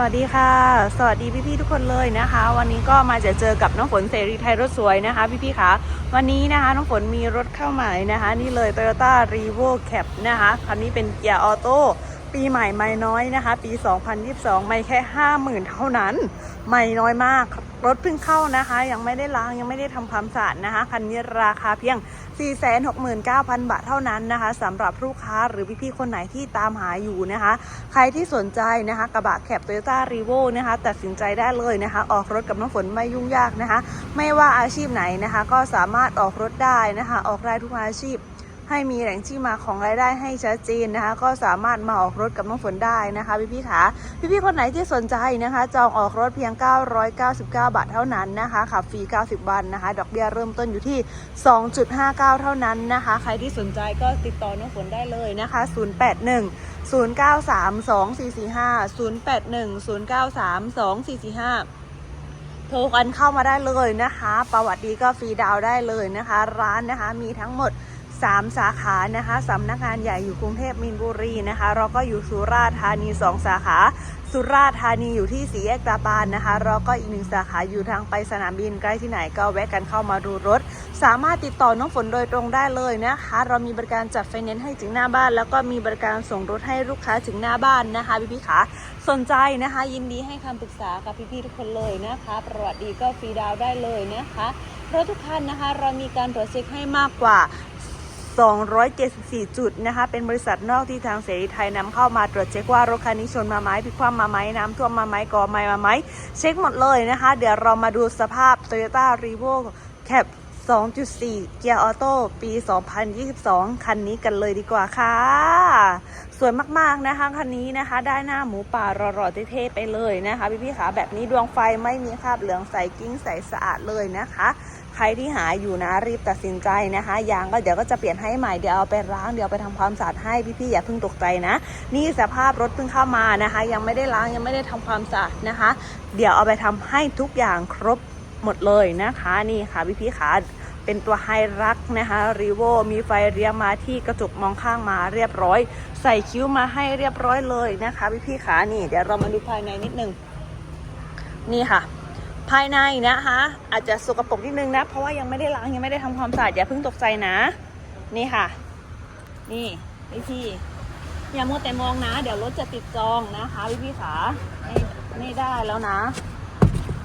วัสดีค่ะ สวัสดีพี่ๆทุกคนเลยนะคะ วันนี้ก็มาจะเจอกับน้องฝนเสรีไทยรถสวยนะคะ พี่ๆคะวันนี้นะคะน้องฝนมีรถเข้าใหม่นะคะ นี่เลย Toyota r e v o Cap นะคะคันนี้เป็นเกียร์ออโต้ปีใหม่ไม่น้อยนะคะ ปี 2022 ไม่แค่ 50,000 เท่านั้น ไม่น้อยมาก รถเพิ่งเข้านะคะ ยังไม่ได้ล้างยังไม่ได้ทำความสะอาดนะคะ คันนี้ราคาเพียง 469,000 บาทเท่านั้นนะคะสำหรับลูกค้าหรือพี่ๆคนไหนที่ตามหาอยู่นะคะ ใครที่สนใจนะคะ กระบะแคปโตโยต้ารีโวนะคะ ตัดสินใจได้เลยนะคะ ออกรถกับน้องฝนไม่ยุ่งยากนะคะ ไม่ว่าอาชีพไหนนะคะ ก็สามารถออกรถได้นะคะ ออกได้ทุกอาชีพ ให้มีแหล่งที่มาของรายได้ให้ชัดเจนนะคะ ก็สามารถมาออกรถกับน้องฝนได้นะคะพี่พี่ๆขาพี่พี่ๆคนไหนที่สนใจนะคะ จองออกรถเพียง 999 บาทเท่านั้นนะคะขับฟรี 90 วันนะคะ ดอกเบี้ยเริ่มต้นอยู่ที่ 2.59 เท่านั้นนะคะ ใครที่สนใจก็ติดต่อน้องฝนได้เลยนะคะ 081 093245 081 093245โทรกันเข้ามาได้เลยนะคะ ประวัติดีก็ฟรีดาวได้เลยนะคะ ร้านนะคะมีทั้งหมด 3 สาขานะคะสำนักงานใหญ่อยู่กรุงเทพมีนบุรีนะคะเราก็อยู่สุราษฎร์ธานี 2 สาขา สุราษฎร์ธานีอยู่ที่สีแยกตาปานนะคะเราก็อีกหนึ่งสาขาอยู่ทางไปสนามบินใกล้ที่ไหนก็แวะกันเข้ามาดูรถ สามารถติดต่อน้องฝนโดยตรงได้เลยนะคะ เรามีบริการจัดไฟแนนซ์ให้ถึงหน้าบ้าน แล้วก็มีบริการส่งรถให้ลูกค้าถึงหน้าบ้านนะคะพี่พี่ๆขาสนใจนะคะ ยินดีให้คำปรึกษากับพี่ๆทุกคนเลยนะคะ ประวัติดีก็ฟรีดาวได้เลยนะคะรถทุกคันนะคะ เรามีการตรวจเช็คให้มากกว่า 274 จุดนะคะ เป็นบริษัทนอกที่ทางเสรีไทยนำเข้ามาตรวจเช็คว่ารถคันนี้ชนมาไหมพิคว่ำมาไหมน้ำท่วมมาไหมก่อไมมาไหมเช็คหมดเลยนะคะ เดี๋ยวเรามาดูสภาพ Toyota r e v o Cap 2.4 เกียร์ออโต้ปี 2022 คันนี้กันเลยดีกว่าค่ะ สวยมากๆนะคะ คันนี้นะคะ ได้หน้าหมูป่าหล่อๆเท่ๆไปเลยนะคะ พี่ๆขาแบบนี้ดวงไฟไม่มีคราบเหลืองใสกิ้งใสสะอาดเลยนะคะ ใครที่หาอยู่นะรีบตัดสินใจนะคะยางก็เดี๋ยวก็จะเปลี่ยนให้ใหม่เดี๋ยวเอาไปล้างเดี๋ยวไปทำความสะอาดให้พี่ๆอย่าเพิ่งตกใจนะ นี่สภาพรถเพิ่งเข้ามานะคะ ยังไม่ได้ล้างยังไม่ได้ทำความสะอาดนะคะ เดี๋ยวเอาไปทำให้ทุกอย่างครบหมดเลยนะคะนี่ค่ะพี่ๆขาเป็นตัวไฮรักนะคะรีโวมีไฟเรียมาที่กระจกมองข้างมาเรียบร้อย ใส่คิ้วมาให้เรียบร้อยเลยนะคะพี่ๆขานี่เดี๋ยวเรามาดูภายในนิดนึงนี่ค่ะ ภายในนะคะ อาจจะสกปรกนิดนึงนะ เพราะว่ายังไม่ได้ล้างยังไม่ได้ทำความสะอาดอย่าเพิ่งตกใจนะ นี่ค่ะ นี่พี่พี่อย่ามัวแต่มองนะ เดี๋ยวรถจะติดจองนะคะพี่พี่ขาไม่ไม่ได้แล้วนะ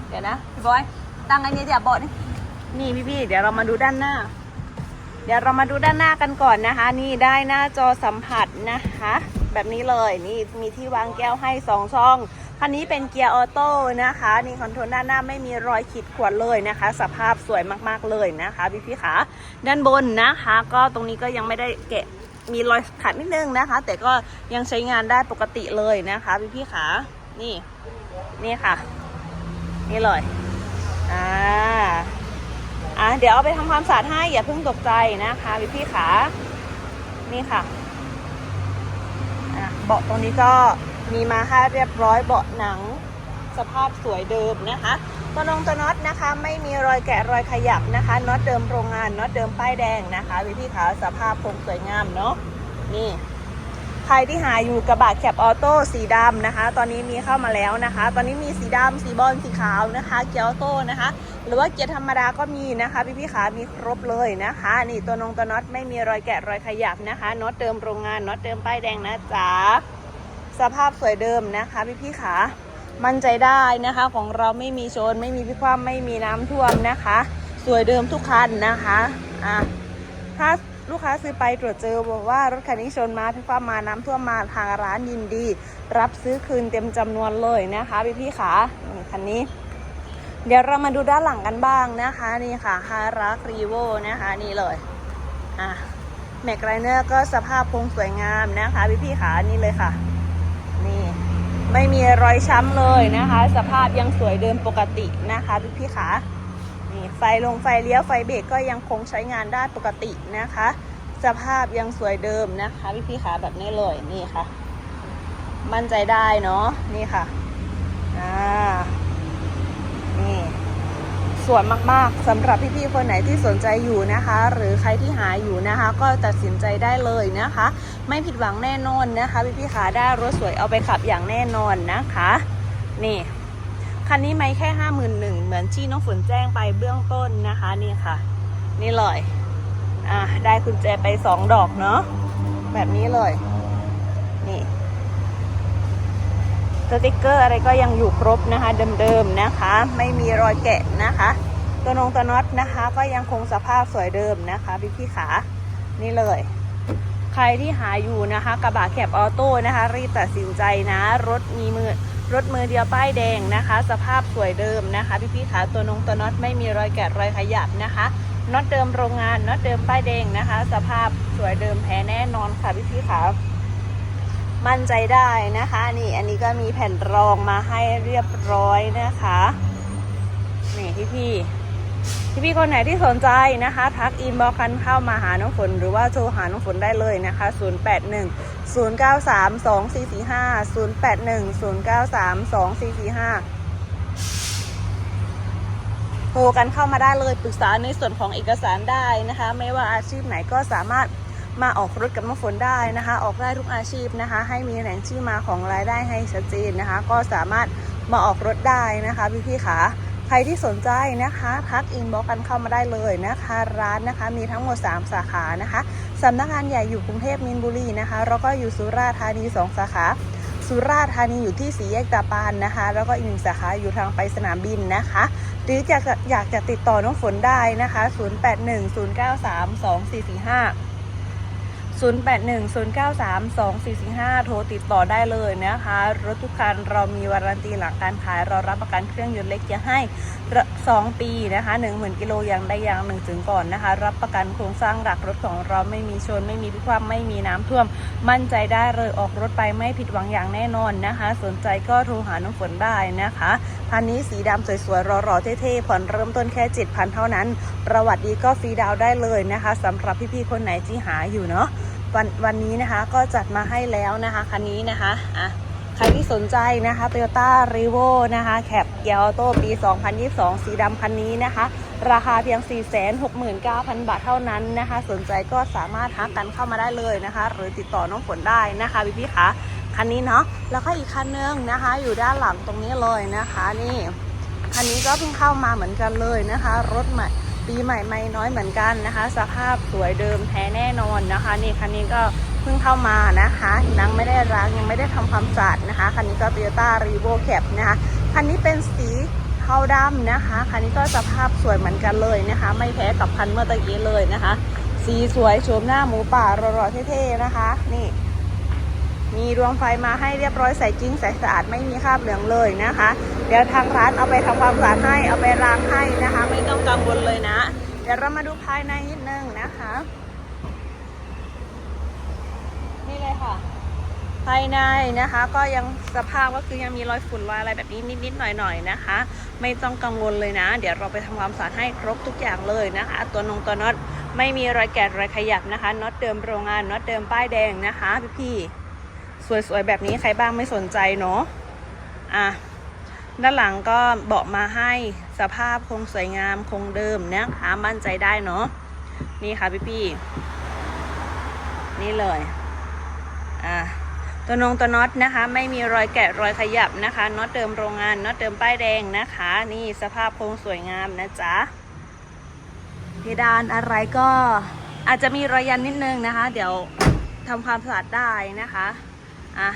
เดี๋ยวนะพี่บอยตั้งอันนี้เดี๋ยวบอดนี่นี่พี่พี่เดี๋ยวเรามาดูด้านหน้า เดี๋ยวเรามาดูด้านหน้ากันก่อนนะคะ นี่ได้หน้าจอสัมผัสนะคะ แบบนี้เลยนี่มีที่วางแก้วให้สองช่อง คันนี้เป็นเกียร์ออโต้นะคะนี่คอนโทรลด้านหน้าไม่มีรอยขีดข่วนเลยนะคะ สภาพสวยมากๆเลยนะคะพี่พี่ขาด้านบนนะคะ ก็ตรงนี้ก็ยังไม่ได้แกะมีรอยขัดนิดนึงนะคะ แต่ก็ยังใช้งานได้ปกติเลยนะคะพี่พี่ขานี่นี่ค่ะ นี่เลยอ่าอะเดี๋ยวเอาไปทำความสะอาดให้อย่าเพิ่งตกใจนะคะพี่พี่ขานี่ค่ะอะเบาะตรงนี้ก็ มีมาให้เรียบร้อยเบาะหนัง สภาพสวยเดิมนะคะตัวลงตัวน็อตนะคะ ไม่มีรอยแกะรอยขยับนะคะน็อตเดิมโรงงานน็อตเดิมป้ายแดงนะคะพี่พี่ขาสภาพคงสวยงามเนาะนี่ใครที่หาอยู่กระบะแคปออโต้สีดำนะคะ ตอนนี้มีเข้ามาแล้วนะคะ ตอนนี้มีสีดำสีบอลสีขาวนะคะ เกียร์ออโต้นะคะ หรือว่าเกียร์ธรรมดาก็มีนะคะ พี่พี่ขามีครบเลยนะคะ นี่ตัวนงตัวน็อตไม่มีรอยแกะรอยขยับนะคะน็อตเดิมโรงงานน็อตเดิมป้ายแดงนะจ๊ะ สภาพสวยเดิมนะคะพี่พี่ขามั่นใจได้นะคะของเราไม่มีชน ไม่มีพิความไม่มีน้ำท่วมนะคะ สวยเดิมทุกคันนะคะอะถ้าลูกค้าซื้อไปตรวจเจอบอกว่ารถคันนี้ชนมาพิความมาน้ำท่วมมาทางร้านยินดี รับซื้อคืนเต็มจำนวนเลยนะคะพี่พี่ขานี่คันนี้ เดี๋ยวเรามาดูด้านหลังกันบ้างนะคะนี่ค่ะฮารักรีโวนะคะนี่เลยอะแม็กไรเนอร์ก็สภาพคงสวยงามนะคะพี่พี่ขานี่เลยค่ะ ไม่มีรอยช้ำเลยนะคะ สภาพยังสวยเดิมปกตินะคะพี่พี่ขานี่ไฟลงไฟเลี้ยวไฟเบรกก็ยังคงใช้งานได้ปกตินะคะ สภาพยังสวยเดิมนะคะพี่พี่ขาแบบนี้เลยนี่ค่ะ มั่นใจได้เนาะนี่ค่ะอ่า สวยมากๆสำหรับพี่ๆคนไหนที่สนใจอยู่นะคะ หรือใครที่หาอยู่นะคะ ก็ตัดสินใจได้เลยนะคะ ไม่ผิดหวังแน่นอนนะคะ พี่ๆขาได้รถสวยเอาไปขับอย่างแน่นอนนะคะ นี่คันนี้ไม่แค่ห้าหมื่นหนึ่งเหมือนที่น้องฝนแจ้งไปเบื้องต้นนะคะนี่ค่ะ นี่เลยอะได้กุญแจไปสองดอกเนาะแบบนี้เลย นี่ สติกเกอร์อะไรก็ยังอยู่ครบนะคะ เดิมๆนะคะ ไม่มีรอยแกะนะคะ ตัวนงตัวน็อตนะคะ ก็ยังคงสภาพสวยเดิมนะคะพี่พี่ขานี่เลย ใครที่หาอยู่นะคะกระบะแคบออโต้นะคะ รีบตัดสินใจนะ รถมีมือรถมือเดียวป้ายแดงนะคะ สภาพสวยเดิมนะคะพี่พี่ขาตัวนงตัวน็อตไม่มีรอยแกะรอยขยับนะคะน็อตเดิมโรงงานน็อตเดิมป้ายแดงนะคะ สภาพสวยเดิมแท้แน่นอนค่ะพี่พี่ขา มั่นใจได้นะคะนี่อันนี้ก็มีแผ่นรองมาให้เรียบร้อยนะคะนี่พี่พี่พี่พี่คนไหนที่สนใจนะคะ ทักอินบ็อกซ์กันเข้ามาหาน้องฝน หรือว่าโทรหาน้องฝนได้เลยนะคะ 081 093 2445 081 093 2445 โทรกันเข้ามาได้เลยปรึกษาในส่วนของเอกสารได้นะคะ ไม่ว่าอาชีพไหนก็สามารถ มาออกรถกับน้องฝนได้นะคะ ออกได้ทุกอาชีพนะคะ ให้มีแหล่งที่มาของรายได้ให้ชัดเจนนะคะ ก็สามารถมาออกรถได้นะคะพี่พี่ๆขาใครที่สนใจนะคะทักอินบ็อกกันเข้ามาได้เลยนะคะ ร้านนะคะมีทั้งหมด 3 สาขานะคะสำนักงานใหญ่อยู่กรุงเทพมินบุรีนะคะแล้วก็อยู่สุราษฎร์ธานี 2 สาขาสุราษฎร์ธานีอยู่ที่สีแยกตาปานนะคะ แล้วก็อีกหนึ่งสาขาอยู่ทางไปสนามบินนะคะ หรืออยากจะอยากจะติดต่อน้องฝนได้นะคะ 0810932445 0810932445 โทรติดต่อได้เลยนะคะ รถทุกคันเรามีวารันตีหลังการขายเรารับประกันเครื่องยนต์เล็กจะให้ 2 ปีนะคะ10,000กิโลอย่างใดอย่างหนึ่งถึงก่อนนะคะ รับประกันโครงสร้างหลักรถของเราไม่มีชน ไม่มีพิความไม่มีน้ำท่วม มั่นใจได้เลยออกรถไปไม่ผิดหวังอย่างแน่นอนนะคะ สนใจก็โทรหาน้องฝนได้นะคะคันนี้สีดำสวยๆรอๆเท่ๆผ่อนเริ่มต้นแค่ 7,000 เท่านั้น ประวัติดีก็ฟรีดาวได้เลยนะคะสำหรับพี่ๆคนไหนที่หาอยู่เนาะ วันวันนี้นะคะก็จัดมาให้แล้วนะคะคันนี้นะคะอะใครที่สนใจนะคะ Toyota r e v o นะคะแคปเกียร์ออโต้ปี 2022 สีดำคันนี้นะคะ ราคาเพียง 469,000 บาทเท่านั้นนะคะ สนใจก็สามารถทักกันเข้ามาได้เลยนะคะ หรือติดต่อน้องฝนได้นะคะพี่พี่คะคันนี้เนาะแล้วก็อีกคันนึงนะคะ อยู่ด้านหลังตรงนี้เลยนะคะ นี่คันนี้ก็เพิ่งเข้ามาเหมือนกันเลยนะคะ รถใหม่ ปีใหม่ไม่น้อยเหมือนกันนะคะ สภาพสวยเดิมแท้แน่นอนนะคะ นี่คันนี้ก็เพิ่งเข้ามานะคะนังไม่ได้ล้างยังไม่ได้ทำความสะอาดนะคะ คันนี้ก็ Toyota r e v o Cap นะคะ คันนี้เป็นสีเทาดำนะคะ คันนี้ก็สภาพสวยเหมือนกันเลยนะคะ ไม่แพ้กับคันเมื่อตะกี้เลยนะคะ สีสวยโฉมหน้าหมูป่ารอๆเท่ๆนะคะ นี่ มีดวงไฟมาให้เรียบร้อยใส่จริงใส่สะอาดไม่มีคราบเหลืองเลยนะคะ เดี๋ยวทางร้านเอาไปทำความสะอาดให้เอาไปล้างให้นะคะ ไม่ต้องกังวลเลยนะ เดี๋ยวเรามาดูภายในนิดนึงนะคะ นี่เลยค่ะ ภายในนะคะ ก็ยังสภาพก็คือยังมีรอยฝุ่นรอยอะไรแบบนี้นิดๆหน่อยๆนะคะ ไม่ต้องกังวลเลยนะ เดี๋ยวเราไปทำความสะอาดให้ครบทุกอย่างเลยนะคะ ตัวนงตัวน็อตไม่มีรอยแกะรอยขยับนะคะน็อตเดิมโรงงานน็อตเดิมป้ายแดงนะคะพี่ๆ สวยๆแบบนี้ใครบ้างไม่สนใจเนาะอะด้านหลังก็เบาะมาให้สภาพคงสวยงามคงเดิมนะคะมั่นใจได้เนาะนี่ค่ะพี่ๆนี่เลยอะตัวนงตัวน็อตนะคะ ไม่มีรอยแกะรอยขยับนะคะน็อตเดิมโรงงานน็อตเดิมป้ายแดงนะคะ นี่สภาพคงสวยงามนะจ๊ะเพดานอะไรก็อาจจะมีรอยยันนิดนึงนะคะ เดี๋ยวทำความสะอาดได้นะคะ อะ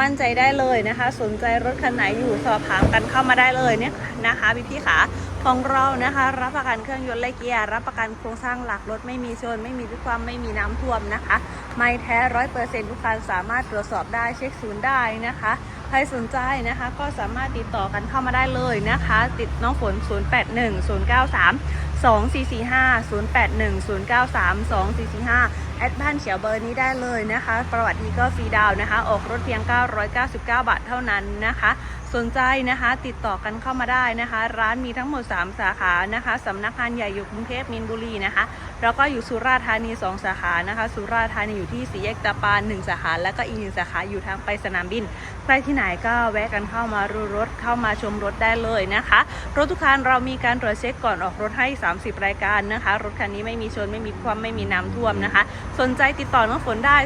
มั่นใจได้เลยนะคะ สนใจรถคันไหนอยู่สอบถามกันเข้ามาได้เลยเนี่ยนะคะพี่พี่ขาของเรานะคะ รับประกันเครื่องยนต์และเกียร์รับประกันโครงสร้างหลักรถไม่มีชน ไม่มีวิความไม่มีน้ำท่วมนะคะ ไม่แท้ร้อยเปอร์เซ็นต์ทุกคันสามารถตรวจสอบได้เช็คศูนย์ได้นะคะ ใครสนใจนะคะก็สามารถติดต่อกันเข้ามาได้เลยนะคะ ติดน้องฝน 081 093 2445 081 093 2445แอ ดบ้านเขียวเบอร์นี้ได้เลยนะคะ ประวัติดีก็ฟรีดาวนะคะ ออกรถเพียง 999 บาทเท่านั้นนะคะ สนใจนะคะติดต่อกันเข้ามาได้นะคะ ร้านมีทั้งหมด 3 สาขานะคะสำนักงานใหญ่อยู่กรุงเทพมินบุรีนะคะ แล้วก็อยู่สุราษฎร์ธานี 2 สาขานะคะ สุราษฎร์ธานีอยู่ที่สีแยกตาปาน1สาขา แล้วก็อีกหนึ่งสาขาอยู่ทางไปสนามบิน ใครที่ไหนก็แวะกันเข้ามารูรถเข้ามาชมรถได้เลยนะคะ รถทุกคันเรามีการตรวจเช็คก่อนออกรถให้ 30 รายการนะคะ รถคันนี้ไม่มีชนไม่มีความไม่มีน้ำท่วมนะคะ สนใจติดต่อน้องฝนได้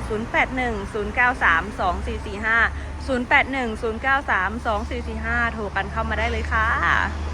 081 093 2445 0810932445 โทรกันเข้ามาได้เลยค่ะ